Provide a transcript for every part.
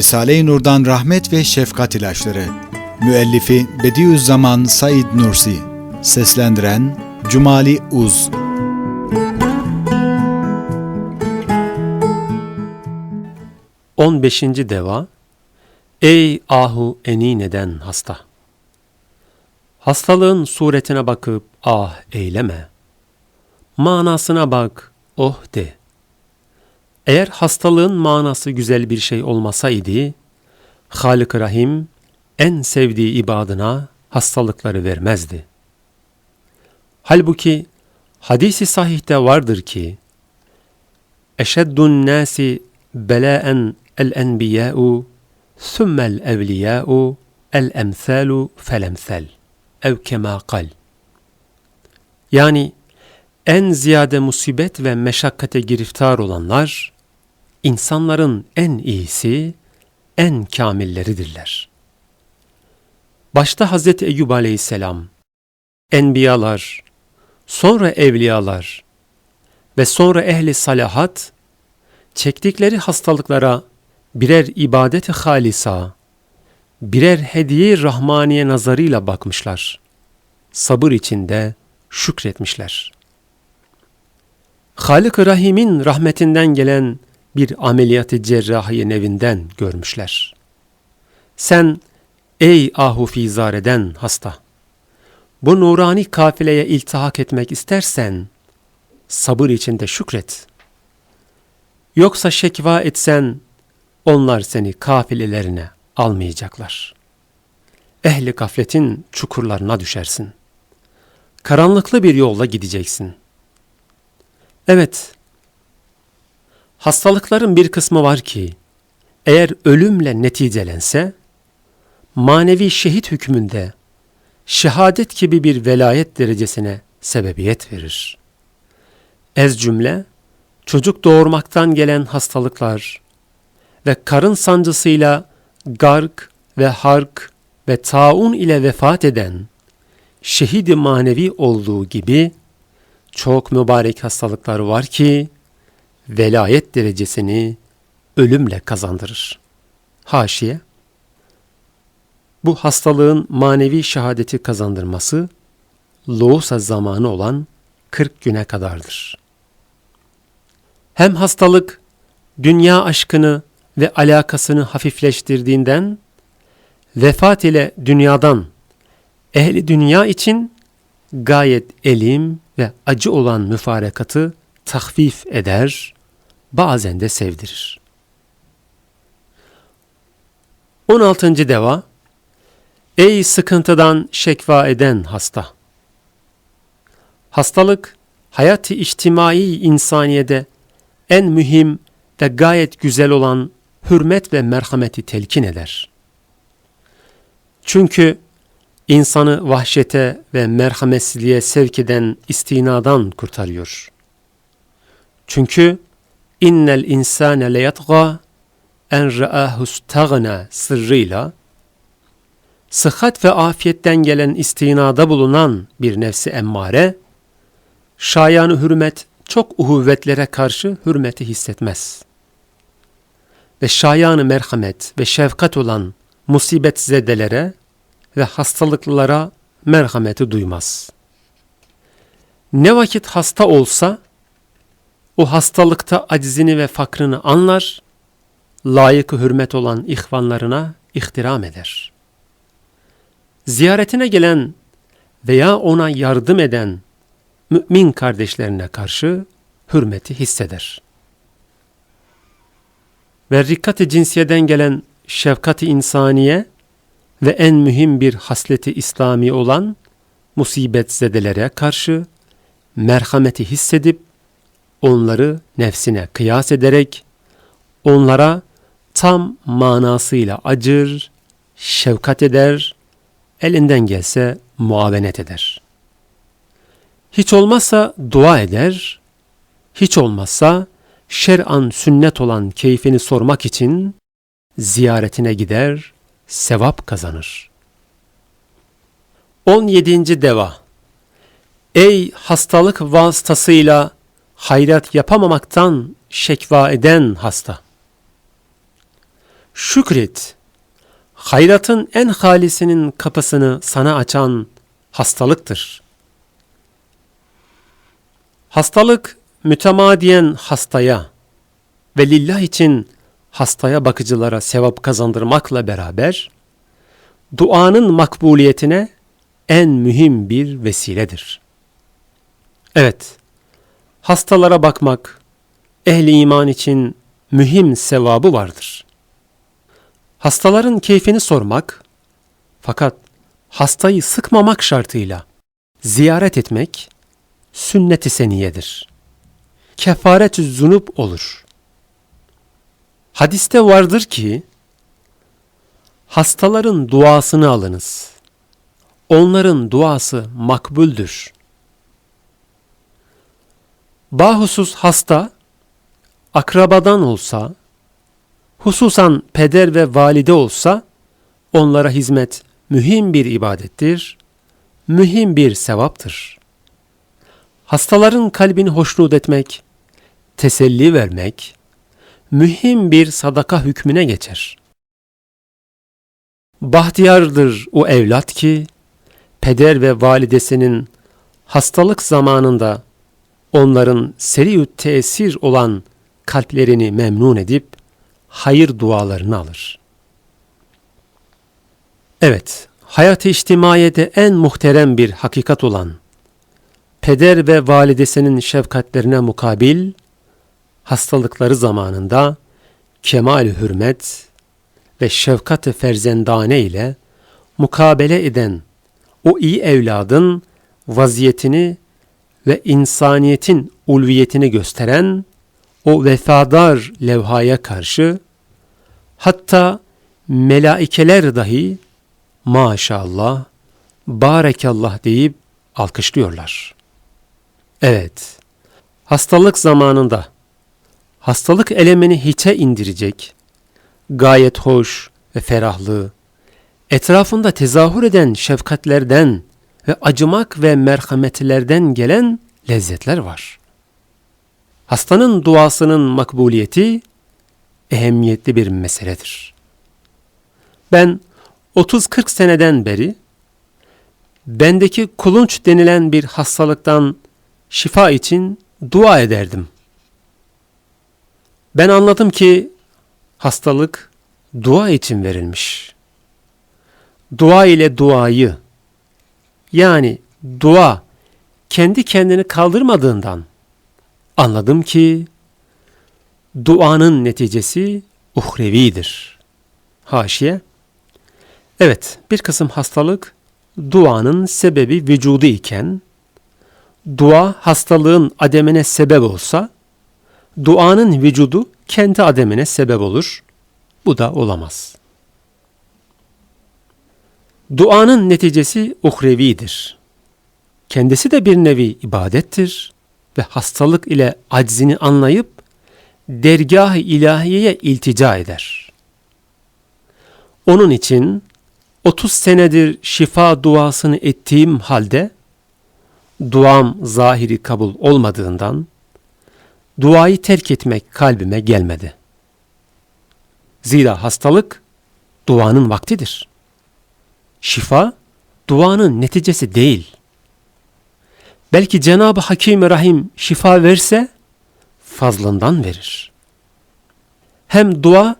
Risale-i Nur'dan Rahmet ve Şefkat İlaçları Müellifi Bediüzzaman Said Nursi Seslendiren Cumali Uz 15. deva Ey ahu enin eden hasta! Hastalığın suretine bakıp ah eyleme. Manasına bak, oh de. Eğer hastalığın manası güzel bir şey olmasaydı, Halık-ı Rahim en sevdiği ibadına hastalıkları vermezdi. Halbuki hadisi sahihte vardır ki, Eşeddun nasi belaen el enbiya'u thummel evliya'u el emsalu fel emsal ev kema kal. Yani en ziyade musibet ve meşakkate giriftar olanlar insanların en iyisi, en kamilleridirler. Başta Hazreti Eyyub aleyhisselam, enbiyalar, sonra evliyalar ve sonra ehli salahat çektikleri hastalıklara birer ibadet-i halisa, birer hediye rahmaniye nazarıyla bakmışlar. Sabır içinde şükretmişler. Halık-ı Rahim'in rahmetinden gelen bir ameliyatı cerrahi nevinden görmüşler. Sen ey ahu fizareden hasta, bu nurani kafileye iltihak etmek istersen sabır içinde şükret. Yoksa şekva etsen onlar seni kafilelerine almayacaklar. Ehli gafletin çukurlarına düşersin. Karanlıklı bir yolla gideceksin. Evet, hastalıkların bir kısmı var ki, eğer ölümle neticelense, manevi şehit hükmünde, şehadet gibi bir velayet derecesine sebebiyet verir. Ez cümle, çocuk doğurmaktan gelen hastalıklar ve karın sancısıyla gark ve hark ve taun ile vefat eden şehidi manevi olduğu gibi çok mübarek hastalıklar var ki velayet derecesini ölümle kazandırır. Haşiye bu hastalığın manevi şehadeti kazandırması loğusa zamanı olan 40 güne kadardır. Hem hastalık dünya aşkını ve alakasını hafifleştirdiğinden vefat ile dünyadan ehli dünya için gayet elim ve acı olan müfarekatı tahfif eder, bazen de sevdirir. 16. deva Ey sıkıntıdan şekva eden hasta! Hastalık, hayat-ı içtimai insaniyede en mühim ve gayet güzel olan hürmet ve merhameti telkin eder. Çünkü insanı vahşete ve merhametsizliğe sevk eden istinadan kurtarıyor. Çünkü innel insane leyatga en ra'ahu stagna sırrıyla sıhhat ve afiyetten gelen istinada bulunan bir nefsi emmare, şayanı hürmet çok uhuvvetlere karşı hürmeti hissetmez. Ve şayanı merhamet ve şefkat olan musibet zedelere ve hastalıklılara merhameti duymaz. Ne vakit hasta olsa, o hastalıkta acizini ve fakrını anlar, layıkı hürmet olan ihvanlarına ihtiram eder. Ziyaretine gelen veya ona yardım eden mümin kardeşlerine karşı hürmeti hisseder. Ve rikkat-i cinsiyeden gelen şefkat-i insaniye ve en mühim bir hasleti İslami olan musibet zedelere karşı merhameti hissedip onları nefsine kıyas ederek onlara tam manasıyla acır, şefkat eder, elinden gelse muavenet eder. Hiç olmazsa dua eder, hiç olmazsa şer'an sünnet olan keyfini sormak için ziyaretine gider, sevap kazanır. 17. deva Ey hastalık vasıtasıyla hayrat yapamamaktan şekva eden hasta! Şükret. Hayratın en halisinin kapısını sana açan hastalıktır. Hastalık mütemadiyen hastaya ve lillah için hastaya bakıcılara sevap kazandırmakla beraber duanın makbuliyetine en mühim bir vesiledir. Evet, hastalara bakmak ehli iman için mühim sevabı vardır. Hastaların keyfini sormak fakat hastayı sıkmamak şartıyla ziyaret etmek sünnet-i seniyedir. Kefaret-ü zunup olur. Hadiste vardır ki hastaların duasını alınız. Onların duası makbuldür. Bahusus hasta akrabadan olsa, hususan peder ve valide olsa onlara hizmet mühim bir ibadettir, mühim bir sevaptır. Hastaların kalbini hoşnut etmek, teselli vermek, mühim bir sadaka hükmüne geçer. Bahtiyardır o evlat ki, peder ve validesinin hastalık zamanında onların seri tesir olan kalplerini memnun edip hayır dualarını alır. Evet, hayat-ı içtimaiyede en muhterem bir hakikat olan peder ve validesinin şefkatlerine mukabil hastalıkları zamanında kemal hürmet ve şefkat-ı ferzendane ile mukabele eden o iyi evladın vaziyetini ve insaniyetin ulviyetini gösteren o vefadar levhaya karşı hatta melaikeler dahi maşallah, barekallah deyip alkışlıyorlar. Evet, hastalık zamanında hastalık elemini hiçe indirecek, gayet hoş ve ferahlı, etrafında tezahür eden şefkatlerden ve acımak ve merhametlerden gelen lezzetler var. Hastanın duasının makbuliyeti ehemmiyetli bir meseledir. Ben 30-40 seneden beri bendeki kulunç denilen bir hastalıktan şifa için dua ederdim. Ben anladım ki hastalık dua için verilmiş. Dua ile duayı yani dua kendi kendini kaldırmadığından anladım ki duanın neticesi uhrevidir. Haşiye Evet, bir kısım hastalık duanın sebebi vücudu iken, dua hastalığın ademine sebep olsa, duanın vücudu kendi ademine sebep olur. Bu da olamaz. Duanın neticesi uhrevidir. Kendisi de bir nevi ibadettir ve hastalık ile aczini anlayıp dergah-ı ilahiyeye iltica eder. Onun için 30 senedir şifa duasını ettiğim halde duam zahiri kabul olmadığından duayı terk etmek kalbime gelmedi. Zira hastalık duanın vaktidir. Şifa duanın neticesi değil. Belki Cenab-ı Hakim Rahim şifa verse fazlından verir. Hem dua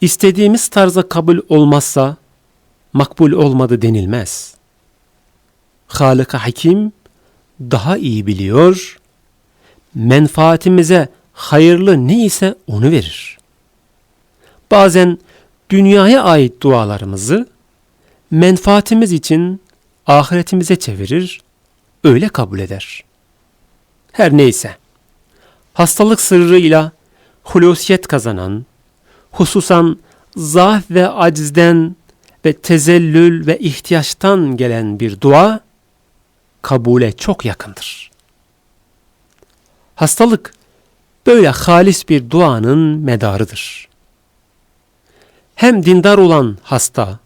istediğimiz tarza kabul olmazsa makbul olmadı denilmez. Halık-ı Hakim daha iyi biliyor, menfaatimize hayırlı neyse onu verir. Bazen dünyaya ait dualarımızı menfaatimiz için ahiretimize çevirir, öyle kabul eder. Her neyse, hastalık sırrıyla hulusiyet kazanan, hususan zaaf ve acizden ve tezellül ve ihtiyaçtan gelen bir dua kabule çok yakındır. Hastalık böyle halis bir duanın medarıdır. Hem dindar olan hasta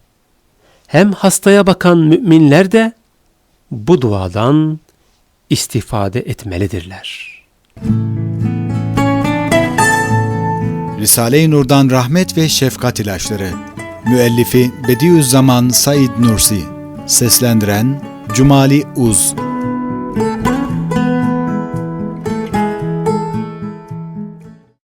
hem hastaya bakan müminler de bu duadan istifade etmelidirler. Risale-i Nur'dan Rahmet ve Şefkat İlaçları. Müellifi Bediüzzaman Said Nursi. Seslendiren Cumali Uz